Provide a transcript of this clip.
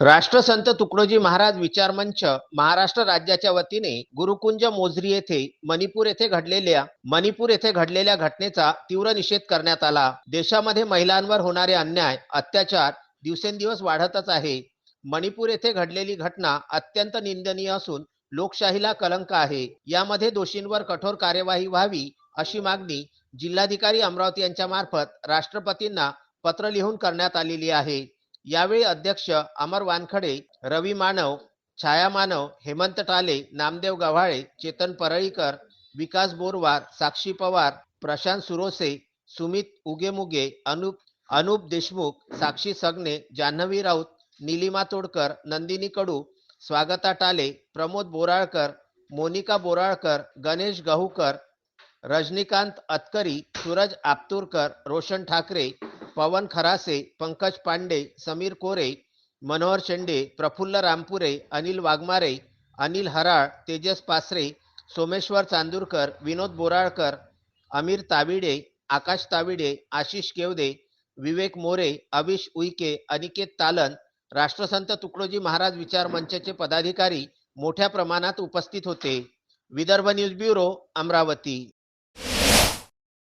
राष्ट्रसंत तुकडोजी महाराज विचार मंच महाराष्ट्र राज्याच्या वतीने गुरुकुंज मोझरी येथे मणिपूर येथे घडलेल्या मणिपूर येथे घडलेल्या घटनेचा तीव्र निषेध करण्यात आला. देशामध्ये महिलांवर होणारे अन्याय अत्याचार दिवसेंदिवस वाढतच आहे. मणिपूर येथे घडलेली घटना अत्यंत निंदनीय असून लोकशाहीला कलंक आहे. यामध्ये दोषींवर कठोर कार्यवाही व्हावी अशी मागणी जिल्हाधिकारी अमरावती यांच्या मार्फत राष्ट्रपतींना पत्र लिहून करण्यात आलेली आहे. यावेळी अध्यक्ष अमर वानखडे रवी मानव छाया मानव हेमंत टाले नामदेव गव्हाळे चेतन परळीकर विकास बोरवार साक्षी पवार प्रशांत सुरोसे सुमित उगेमुगे अनुप अनुप देशमुख साक्षी सगने जान्हवी राऊत निलिमा तोडकर नंदिनी कडू स्वागता टाले प्रमोद बोराळकर मोनिका बोराळकर गणेश गहूकर रजनीकांत अतकरी सूरज आपतुरकर रोशन ठाकरे पवन खरासे पंकज पांडे समीर कोरे मनोहर शेंडे प्रफुल्ल रामपुरे अनिल वाघमारे अनिल हराळ तेजस पासरे सोमेश्वर चांदूरकर विनोद बोराळकर अमीर ताविडे आकाश ताविडे आशिष केवदे विवेक मोरे अविश उईके अनिकेत तालन राष्ट्रसंत तुकडोजी महाराज विचार मंचचे पदाधिकारी मोठ्या प्रमाणात उपस्थित होते. Vidarbha news bureau Amravati.